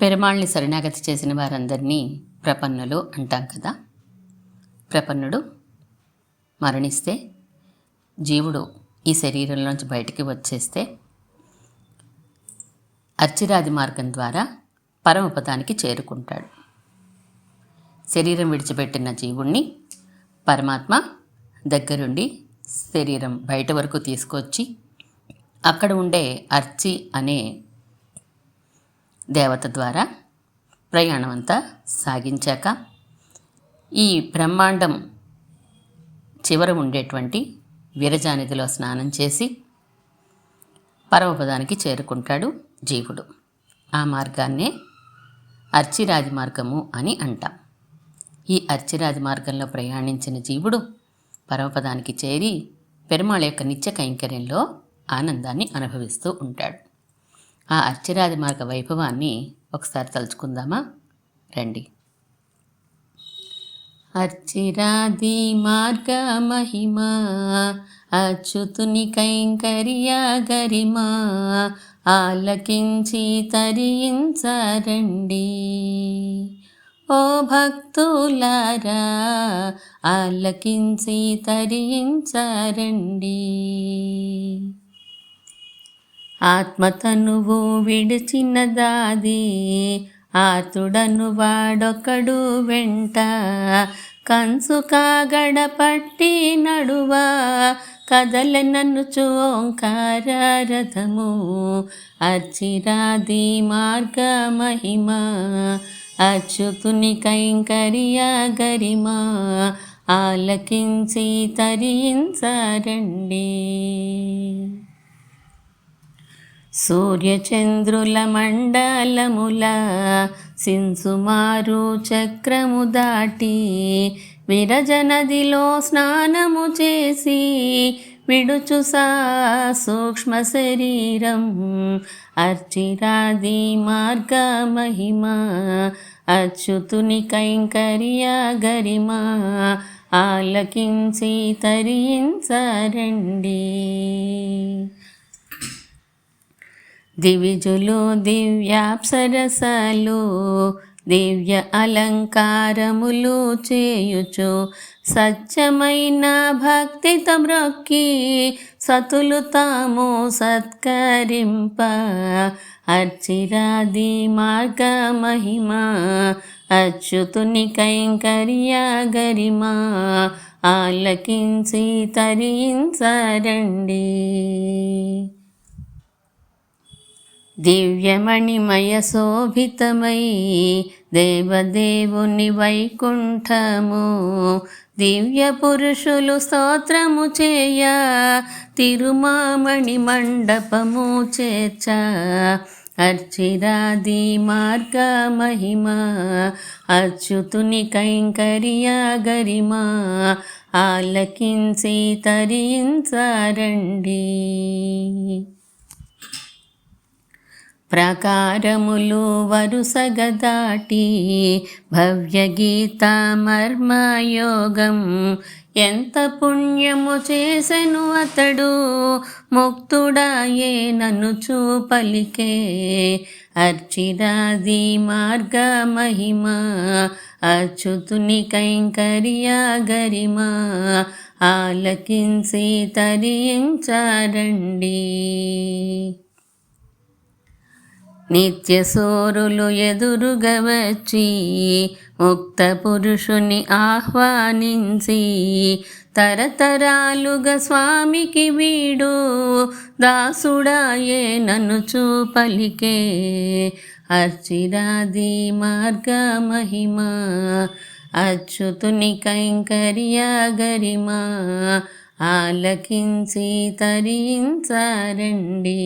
పెరుమాళ్ళని శరణాగతి చేసిన వారందరినీ ప్రపన్నులు అంటాం కదా. ప్రపన్నుడు మరణిస్తే జీవుడు ఈ శరీరంలోంచి బయటికి వచ్చేస్తే అర్చిరాది మార్గం ద్వారా పరమపదానికి చేరుకుంటాడు. శరీరం విడిచిపెట్టిన జీవుణ్ణి పరమాత్మ దగ్గరుండి శరీరం బయట వరకు తీసుకొచ్చి అక్కడ ఉండే అర్చి అనే దేవత ద్వారా ప్రయాణం అంతా సాగించాక ఈ బ్రహ్మాండం చివర ఉండేటువంటి విరజానిధిలో స్నానం చేసి పరమపదానికి చేరుకుంటాడు జీవుడు. ఆ మార్గాన్నే అర్చిరాజి మార్గము అని అంటాం. ఈ అర్చిరాజి మార్గంలో ప్రయాణించిన జీవుడు పరమపదానికి చేరి పెరుమాళ యొక్క నిత్య కైంకర్యంలో ఆనందాన్ని అనుభవిస్తూ ఉంటాడు. ఆ అర్చరాది మార్గ వైభవాన్ని ఒకసారి తలుచుకుందామా? రండి. అర్చిరాది మార్గ మహిమా అచ్యుతుని కైంకర్య గరిమా ఆలకించి తరించరండి. ఓ భక్తులారా ఆలకించి తరించరండి. ఆత్మతనువు విడిచినదాది ఆతుడను వాడొకడు వెంట. కంసు కాగడ పట్టి నడువా నన్ను ఓంకార రథము. అర్చిరాది మార్గ మహిమ అచ్యుతుని కైంకర్య గరిమా. ఆలకించి తరించరండి సూర్యచంద్రుల మండలముల సిన్సుమారు చక్రము దాటి విరజనదిలో స్నానము చేసి విడుచు సా సూక్ష్మ శరీరం. అర్చిరాది మార్గ మహిమ అచ్యుతుని కైంకర్య గరిమా ఆలకించి తరించరండి దివిజులు దివ్యాప్సరసలు దివ్య అలంకారములు చేయుచు. సత్యమైన భక్తిత మ్రొక్కి సతులు తాము సత్కరింప. అర్చిరాది మార్గ మహిమ అచ్యుతుని కైంకర్య గరిమా. ఆలకించి తరించరండి దివ్యమణిమయ శోభితమై దేవదేవుని వైకుంఠము దివ్య పురుషులు స్తోత్రము చేయ తిరుమామణి మండపము చేర్చ. అర్చిరాది మార్గ మహిమ అచ్యుతుని కైంకర్య గరిమా ఆలకించి తరించారండి ప్రాకారములు వరుసగదాటి భవ్యగీత మర్మయోగం ఎంత పుణ్యము చేసెను అతడు ముక్తుడాయే నన్ను చూపలికే. అర్చిరాది మార్గ మహిమ అచ్యుతుని కైంకర్య గరిమా ఆలకించి తరించారండి. నిత్య సోరులు ఎదురుగా వచ్చి ముక్త పురుషుని ఆహ్వానించి తరతరాలుగా స్వామికి వీడు దాసుడాయే నన్ను చూపలికే. అర్చిరాది మార్గ మహిమ అచ్యుతుని కైంకర్య గరిమా ఆలకించి తరించారండి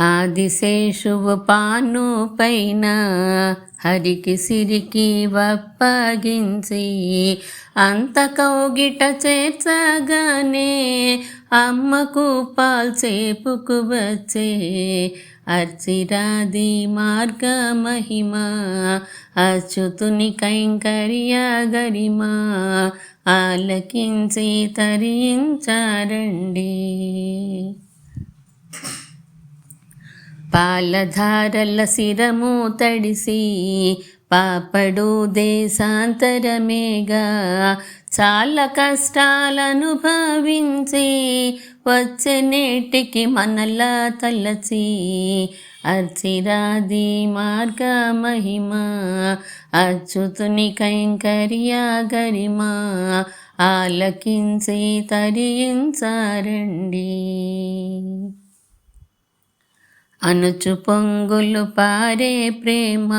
ఆదిశేషువు పాను పైన హరికి సిరికి వప్పగించి అంత కౌగిట చేర్చగానే అమ్మకు పాల్చేపుకు వచ్చే అర్చిరాది మార్గ మహిమ అచ్యుతుని కైంకర్య గరిమా ఆలకించి తరించారండి. పాలధారల శిరము తడిసి పాపడు దేశాంతరమేగా. చాలా కష్టాలను భావించి వచ్చే నేటికి మనలా తలచి అర్చిరాది మార్గ మహిమ అచ్యుతుని కైంకర్యా గరిమా ఆలకించి తరించారండి అనుచు పొంగులు పారే ప్రేమ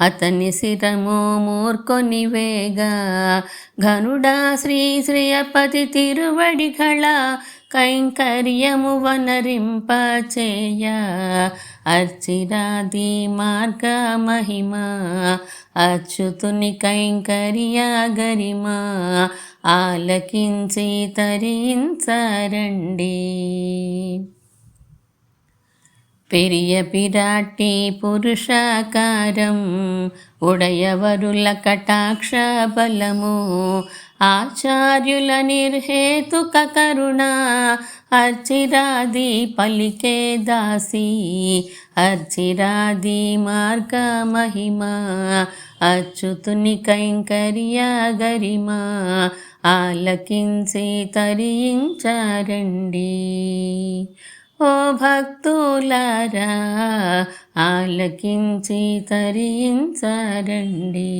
అతని శిరము మూర్కొని వేగా. ఘనుడా శ్రీ శ్రీయపతి తిరువడిగళ కైంకర్యము వనరింప చేయ. అర్చిరాది మార్గ మహిమ అచ్యుతుని కైంకర్య గరిమా ఆలకించి తరించరండి పెరియ పిరాటి పురుషాకారం ఉడయవరుల కటాక్ష బలము ఆచార్యుల నిర్హేతుక కరుణ అర్చిరాది పలికే దాసి అర్చిరాది మార్గ మహిమ అచ్యుతుని కైంకర్య గరిమా ఆలకించి తరించారండి ఓ భక్తులారా ఆలకించి తరించరండి